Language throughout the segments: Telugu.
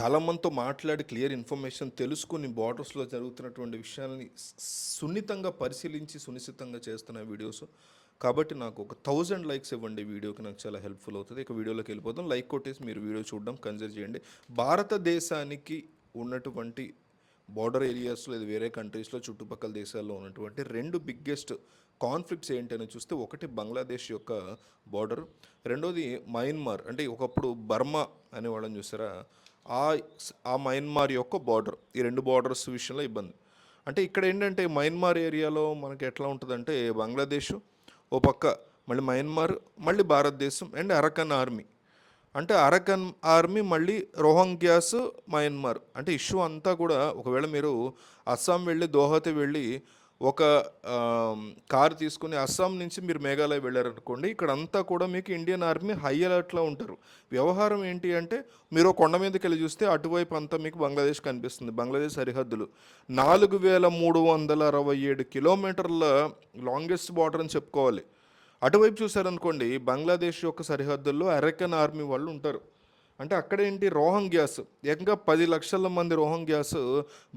చాలామందితో మాట్లాడి క్లియర్ ఇన్ఫర్మేషన్ తెలుసుకుని బార్డర్స్లో జరుగుతున్నటువంటి విషయాలని సున్నితంగా పరిశీలించి సునిశ్చితంగా చేస్తున్న వీడియోస్. కాబట్టి నాకు ఒక థౌజండ్ లైక్స్ ఇవ్వండి. వీడియోకి నాకు చాలా హెల్ప్ఫుల్ అవుతుంది. ఇక వీడియోలోకి వెళ్ళిపోతాం లైక్ కొట్టేసి మీరు వీడియో చూడడం కన్సిడర్ చేయండి. భారతదేశానికి ఉన్నటువంటి బార్డర్ ఏరియాస్లో లేదా వేరే కంట్రీస్లో చుట్టుపక్కల దేశాల్లో ఉన్నటువంటి రెండు బిగ్గెస్ట్ కాన్ఫ్లిక్ట్స్ ఏంటని చూస్తే ఒకటి బంగ్లాదేశ్ యొక్క బార్డర్ రెండోది మయన్మార్ అంటే ఒకప్పుడు బర్మా అనేవాళ్ళని చూసారా? ఆ ఆ మయన్మార్ యొక్క బార్డర్ ఈ రెండు బార్డర్స్ విషయంలో ఇబ్బంది. అంటే ఇక్కడ ఏంటంటే మయన్మార్ ఏరియాలో మనకి ఎట్లా ఉంటుందంటే బంగ్లాదేశ్ ఓ పక్క మళ్ళీ మయన్మార్ మళ్ళీ భారతదేశం అండ్ అరకన్ ఆర్మీ. అంటే అరకన్ ఆర్మీ మళ్ళీ రోహంగ్యాస్ మయన్మార్ అంటే ఇష్యూ అంతా కూడా ఒకవేళ మీరు అస్సాం వెళ్ళి దోహతి వెళ్ళి ఒక కారు తీసుకుని అస్సాం నుంచి మీరు మేఘాలయ వెళ్ళారనుకోండి ఇక్కడ అంతా కూడా మీకు ఇండియన్ ఆర్మీ హై అలర్ట్లో ఉంటారు. వ్యవహారం ఏంటి అంటే మీరు కొండ మీదకి వెళ్ళి చూస్తే అటువైపు అంతా మీకు బంగ్లాదేశ్ కనిపిస్తుంది బంగ్లాదేశ్ సరిహద్దులు. నాలుగు వేల మూడు వందల అరవై ఏడు కిలోమీటర్ల లాంగెస్ట్ బార్డర్ అని చెప్పుకోవాలి. అటువైపు చూసారనుకోండి బంగ్లాదేశ్ యొక్క సరిహద్దుల్లో అరెకన్ ఆర్మీ వాళ్ళు ఉంటారు. అంటే అక్కడేంటి రోహంగ్యాస్ ఏకంగా పది లక్షల మంది రోహంగ్యాస్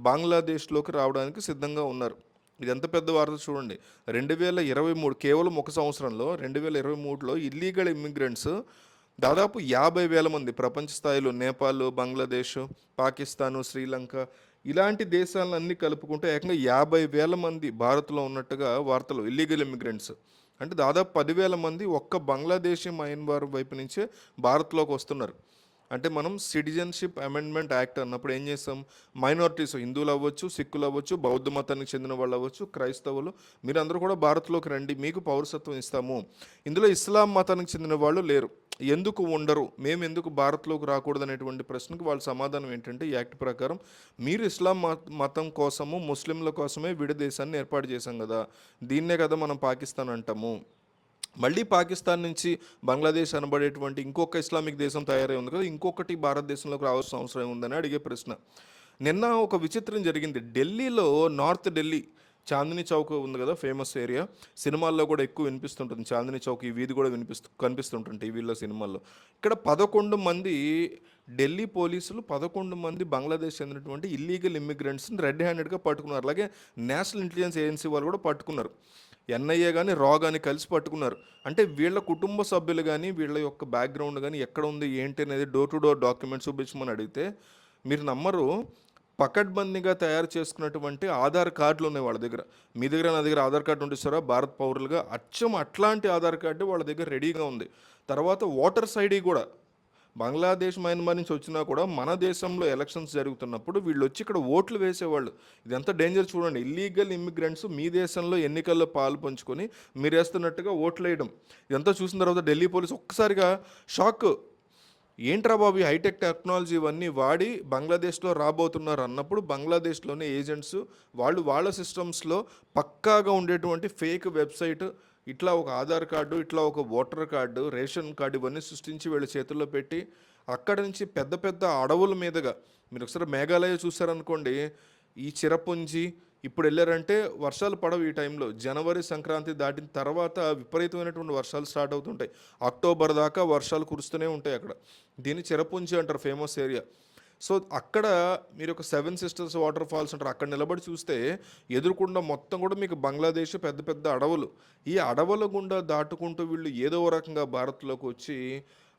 బంగ్లాదేశ్లోకి రావడానికి సిద్ధంగా ఉన్నారు. ఇది ఎంత పెద్ద వార్త చూడండి. రెండు వేల ఇరవై మూడు కేవలం ఒక సంవత్సరంలో రెండు వేల ఇరవై మూడులో ఇల్లీగల్ ఇమ్మిగ్రెంట్స్ దాదాపు యాభై వేల మంది ప్రపంచ స్థాయిలో నేపాల్ బంగ్లాదేశ్ పాకిస్తాను శ్రీలంక ఇలాంటి దేశాలన్నీ కలుపుకుంటే ఏకంగా యాభై వేల మంది భారత్లో ఉన్నట్టుగా వార్తలు ఇల్లీగల్ ఇమిగ్రెంట్స్ అంటే దాదాపు పదివేల మంది ఒక్క బంగ్లాదేశీ మయన్మార్ వైపు నుంచే భారత్లోకి వస్తున్నారు. అంటే మనం సిటిజన్షిప్ అమెండ్మెంట్ యాక్ట్ అన్నప్పుడు ఏం చేస్తాం? మైనారిటీస్ హిందువులు అవ్వచ్చు సిక్కులు అవ్వచ్చు బౌద్ధ మతానికి చెందిన వాళ్ళు అవ్వచ్చు క్రైస్తవులు మీరందరూ కూడా భారత్లోకి రండి మీకు పౌరసత్వం ఇస్తాము. ఇందులో ఇస్లాం మతానికి చెందిన వాళ్ళు లేరు. ఎందుకు ఉండరు? మేము ఎందుకు భారత్లోకి రాకూడదు అనేటువంటి ప్రశ్నకు వాళ్ళ సమాధానం ఏంటంటే ఈ యాక్ట్ ప్రకారం మీరు ఇస్లాం మత- మతం కోసము ముస్లింల కోసమే విడదేశాన్ని ఏర్పాటు చేశాం కదా. దీన్నే కదా మనం పాకిస్తాన్ అంటాము. మళ్ళీ పాకిస్తాన్ నుంచి బంగ్లాదేశ్ అనబడేటువంటి ఇంకొక ఇస్లామిక్ దేశం తయారై ఉంది కదా ఇంకొకటి భారతదేశంలోకి రావాల్సిన అవసరం ఉందని అడిగే ప్రశ్న. నిన్న ఒక విచిత్రం జరిగింది. ఢిల్లీలో నార్త్ ఢిల్లీ చాందినీ చౌక్ ఉంది కదా ఫేమస్ ఏరియా. సినిమాల్లో కూడా ఎక్కువ వినిపిస్తుంటుంది. చాందినీ చౌక్ ఈ వీధి కూడా వినిపిస్తు కనిపిస్తుంటుంది టీవీలో సినిమాల్లో. ఇక్కడ పదకొండు మంది ఢిల్లీ పోలీసులు పదకొండు మంది బంగ్లాదేశ్ చెందినటువంటి ఇల్లీగల్ ఇమ్మిగ్రెంట్స్ని రెడ్ హ్యాండెడ్గా పట్టుకున్నారు. అలాగే నేషనల్ ఇంటెలిజెన్స్ ఏజెన్సీ వాళ్ళు కూడా పట్టుకున్నారు. ఎన్ఐఏ కానీ రా కానీ కలిసి పట్టుకున్నారు. అంటే వీళ్ళ కుటుంబ సభ్యులు కానీ వీళ్ళ యొక్క బ్యాక్గ్రౌండ్ కానీ ఎక్కడ ఉంది ఏంటి అనేది డోర్ టు డోర్ డాక్యుమెంట్స్ చూపించమని అడిగితే మీరు నమ్మరు పకడ్బందీగా తయారు చేసుకున్నటువంటి ఆధార్ కార్డులు ఉన్నాయి వాళ్ళ దగ్గర. మీ దగ్గర నా దగ్గర ఆధార్ కార్డు ఉండిస్తారా? భారత్ పౌరులుగా అచ్చం అట్లాంటి ఆధార్ కార్డు వాళ్ళ దగ్గర రెడీగా ఉంది. తర్వాత ఓటర్స్ ఐడి కూడా బంగ్లాదేశ్ మయన్మార్ నుంచి వచ్చినా కూడా మన దేశంలో ఎలక్షన్స్ జరుగుతున్నప్పుడు వీళ్ళు వచ్చి ఇక్కడ ఓట్లు వేసేవాళ్ళు. ఇది ఎంత డేంజర్ చూడండి. ఇల్లీగల్ ఇమ్మిగ్రెంట్స్ మీ దేశంలో ఎన్నికల్లో పాలు పంచుకొని మీరు వేస్తున్నట్టుగా ఓట్లు వేయడం ఇదంతా చూసిన తర్వాత ఢిల్లీ పోలీస్ ఒక్కసారిగా షాక్. ఏంట్రా బాబు ఈ హైటెక్ టెక్నాలజీ ఇవన్నీ వాడి బంగ్లాదేశ్లో రాబోతున్నారు అన్నప్పుడు బంగ్లాదేశ్లోనే ఏజెంట్స్ వాళ్ళు వాళ్ళ సిస్టమ్స్లో పక్కాగా ఉండేటువంటి ఫేక్ వెబ్సైట్ ఇట్లా ఒక ఆధార్ కార్డు ఇట్లా ఒక ఓటర్ కార్డు రేషన్ కార్డు ఇవన్నీ సృష్టించి వీళ్ళ చేతుల్లో పెట్టి అక్కడ నుంచి పెద్ద పెద్ద అడవుల మీదుగా మీరు ఒకసారి మేఘాలయ చూసారనుకోండి ఈ చిరపుంజి ఇప్పుడు వెళ్ళారంటే వర్షాలు పడవు ఈ టైంలో. జనవరి సంక్రాంతి దాటిన తర్వాత విపరీతమైనటువంటి వర్షాలు స్టార్ట్ అవుతుంటాయి. అక్టోబర్ దాకా వర్షాలు కురుస్తూనే ఉంటాయి అక్కడ. దీన్ని చిరపుంజి అంటారు ఫేమస్ ఏరియా సో అక్కడ మీరు ఒక సెవెన్ సిస్టర్స్ వాటర్ ఫాల్స్ అంటారు అక్కడ నిలబడి చూస్తే ఎదురుకుండా మొత్తం కూడా మీకు బంగ్లాదేశ్ పెద్ద పెద్ద అడవులు. ఈ అడవుల గుండా దాటుకుంటూ వీళ్ళు ఏదో రకంగా భారత్లోకి వచ్చి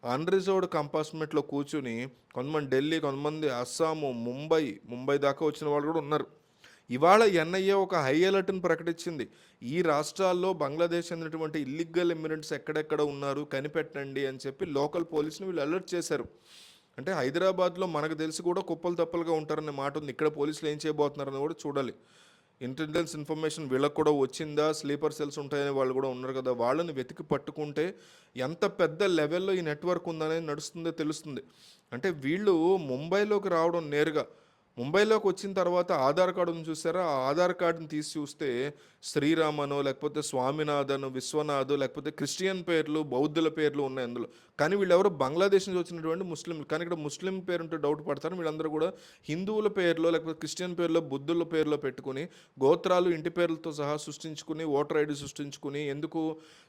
అన్రిజర్వ్డ్ కంపార్ట్మెంట్లో కూర్చుని కొంతమంది ఢిల్లీ కొంతమంది అస్సాము ముంబై ముంబై దాకా వచ్చిన వాళ్ళు కూడా ఉన్నారు. ఇవాళ ఎన్ఐఏ ఒక హై అలర్ట్ని ప్రకటించింది. ఈ రాష్ట్రాల్లో బంగ్లాదేశ్ చెందినటువంటి ఇల్లీగల్ ఇమ్మిగ్రెంట్స్ ఎక్కడెక్కడ ఉన్నారు కనిపెట్టండి అని చెప్పి లోకల్ పోలీసుని వీళ్ళు అలర్ట్ చేశారు. అంటే హైదరాబాద్లో మనకు తెలిసి కూడా కుప్పలు తప్పలుగా ఉంటారనే మాట ఉంది. ఇక్కడ పోలీసులు ఏం చేయబోతున్నారని కూడా చూడాలి. ఇంటెలిజెన్స్ ఇన్ఫర్మేషన్ వీళ్ళకు కూడా వచ్చిందా? స్లీపర్ సెల్స్ ఉంటాయని వాళ్ళు కూడా ఉన్నారు కదా. వాళ్ళని వెతికి పట్టుకుంటే ఎంత పెద్ద లెవెల్లో ఈ నెట్వర్క్ ఉందనేది నడుస్తుందో తెలుస్తుంది. అంటే వీళ్ళు ముంబైలోకి రావడం నేరుగా ముంబైలోకి వచ్చిన తర్వాత ఆధార్ కార్డును చూసారా? ఆ ఆధార్ కార్డుని తీసి చూస్తే శ్రీరామను లేకపోతే స్వామినాథన్ విశ్వనాథ్ లేకపోతే క్రిస్టియన్ పేర్లు బౌద్ధుల పేర్లు ఉన్నాయి అందులో. కానీ వీళ్ళెవరో బంగ్లాదేశ్ నుంచి వచ్చినటువంటి ముస్లింలు. కానీ ఇక్కడ ముస్లిం పేరుంటే డౌట్ పడతారు. వీళ్ళందరూ కూడా హిందువుల పేర్లో లేకపోతే క్రిస్టియన్ పేర్లో బుద్ధుల పేర్లో పెట్టుకుని గోత్రాలు ఇంటి పేర్లతో సహా సృష్టించుకుని ఓటర్ ఐడి సృష్టించుకుని ఎందుకు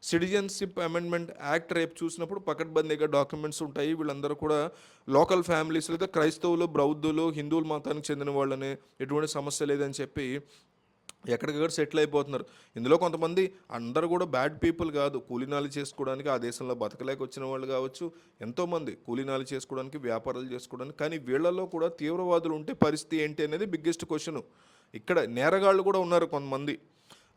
సిటిజన్షిప్ అమెండ్మెంట్ యాక్ట్ రేపు చూసినప్పుడు పకడ్బందీగా డాక్యుమెంట్స్ ఉంటాయి. వీళ్ళందరూ కూడా లోకల్ ఫ్యామిలీస్ లేదా క్రైస్తవులు బౌద్ధులు మాత్రం మతానికి చెందిన వాళ్ళని ఎటువంటి సమస్య లేదని చెప్పి ఎక్కడికక్కడ సెటిల్ అయిపోతున్నారు. ఇందులో కొంతమంది అందరూ కూడా బ్యాడ్ పీపుల్ కాదు. కూలీనాలు చేసుకోవడానికి ఆ దేశంలో బతకలేక వచ్చిన వాళ్ళు కావచ్చు ఎంతోమంది కూలీనాలు చేసుకోవడానికి వ్యాపారాలు చేసుకోవడానికి. కానీ వీళ్ళలో కూడా తీవ్రవాదులు ఉంటే పరిస్థితి ఏంటి అనేది బిగ్గెస్ట్ క్వశ్చన్ ఇక్కడ నేరగాళ్ళు కూడా ఉన్నారు కొంతమంది.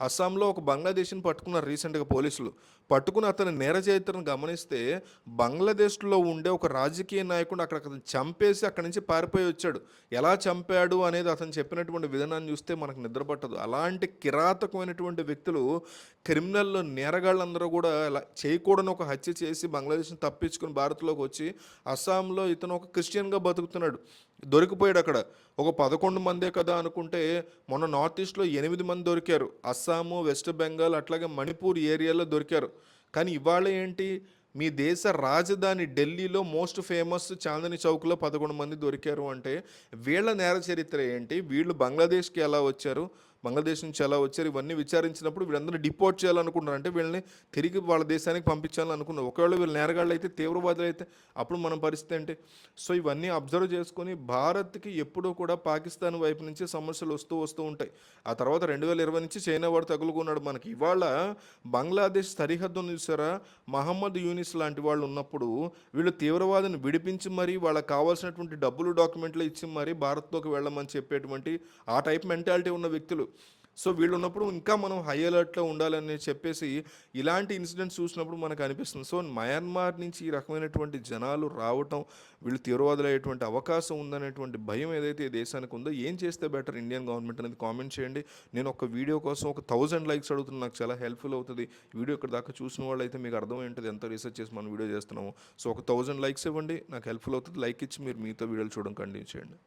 అస్సాంలో ఒక బంగ్లాదేశ్ని పట్టుకున్నారు రీసెంట్గా పోలీసులు. పట్టుకుని అతని నేర చరిత్రను గమనిస్తే బంగ్లాదేశ్లో ఉండే ఒక రాజకీయ నాయకుడు అక్కడ అతను చంపేసి అక్కడి నుంచి పారిపోయి వచ్చాడు. ఎలా చంపాడు అనేది అతను చెప్పినటువంటి విధానాన్ని చూస్తే మనకు నిద్ర పట్టదు. అలాంటి కిరాతకమైనటువంటి వ్యక్తులు క్రిమినల్లో నేరగాళ్ళందరూ కూడా అలా చేయకూడని ఒక హత్య చేసి బంగ్లాదేశ్ని తప్పించుకుని భారత్లోకి వచ్చి అస్సాంలో ఇతను ఒక క్రిస్టియన్గా బతుకుతున్నాడు. దొరికిపోయాడు అక్కడ ఒక పదకొండు మందే కదా అనుకుంటే మొన్న నార్త్ ఈస్ట్లో ఎనిమిది మంది దొరికారు. అస్సాము వెస్ట్ బెంగాల్ అట్లాగే మణిపూర్ ఏరియాలో దొరికారు. కానీ ఇవాళ ఏంటి? మీ దేశ రాజధాని ఢిల్లీలో మోస్ట్ ఫేమస్ చాందని చౌక్లో పదకొండు మంది దొరికారు అంటే వీళ్ళ నేర చరిత్ర ఏంటి? వీళ్ళు బంగ్లాదేశ్కి ఎలా వచ్చారు? బంగ్లాదేశ్ నుంచి ఎలా వచ్చారు. ఇవన్నీ విచారించినప్పుడు వీళ్ళందరూ డిపోర్ట్ చేయాలనుకుంటున్నారు అంటే వీళ్ళని తిరిగి వాళ్ళ దేశానికి పంపించాలని అనుకున్నారు. ఒకవేళ వీళ్ళు నేరగాళ్ళు అయితే తీవ్రవాదులు అయితే అప్పుడు మన పరిస్థితి ఏంటి? సో ఇవన్నీ అబ్జర్వ్ చేసుకొని భారత్కి ఎప్పుడూ కూడా పాకిస్తాన్ వైపు నుంచి సమస్యలు వస్తూ వస్తూ ఉంటాయి. ఆ తర్వాత రెండు వేల ఇరవై నుంచి చైనా వాడు తగులుకున్నాడు మనకి. ఇవాళ బంగ్లాదేశ్ సరిహద్దును చూసారా? మహమ్మద్ యూనిస్ లాంటి వాళ్ళు ఉన్నప్పుడు వీళ్ళు తీవ్రవాదిని విడిపించి మరీ వాళ్ళకి కావాల్సినటువంటి డబ్బులు డాక్యుమెంట్లు ఇచ్చి మరీ భారత్లోకి వెళ్ళమని చెప్పేటువంటి ఆ టైప్ మెంటాలిటీ ఉన్న వ్యక్తులు. సో వీళ్ళు ఉన్నప్పుడు ఇంకా మనం హై అలర్ట్లో ఉండాలని చెప్పేసి ఇలాంటి ఇన్సిడెంట్స్ చూసినప్పుడు మనకు అనిపిస్తుంది. సో మయన్మార్ నుంచి ఈ రకమైనటువంటి జనాలు రావటం వీళ్ళు తీవ్రవాదులయ్యేటువంటి అవకాశం ఉందనేటువంటి భయం ఏదైతే ఈ దేశానికి ఉందో ఏం చేస్తే బెటర్ ఇండియన్ గవర్నమెంట్ అనేది కామెంట్ చేయండి. నేను ఒక వీడియో కోసం ఒక థౌజండ్ లైక్స్ అడుగుతున్నా నాకు చాలా హెల్ప్ఫుల్ అవుతుంది. వీడియో ఇక్కడ దాకా చూసిన వాళ్ళు అయితే మీకు అర్థం ఏంటది ఎంత రీసెర్చ్ చేసి మనం వీడియో చేస్తున్నాము. సో ఒక థౌజండ్ లైక్స్ ఇవ్వండి నాకు హెల్ప్ఫుల్ అవుతుంది. లైక్ ఇచ్చి మీరు మీతో వీడియోలు చూడడం కంటిన్యూ చేయండి.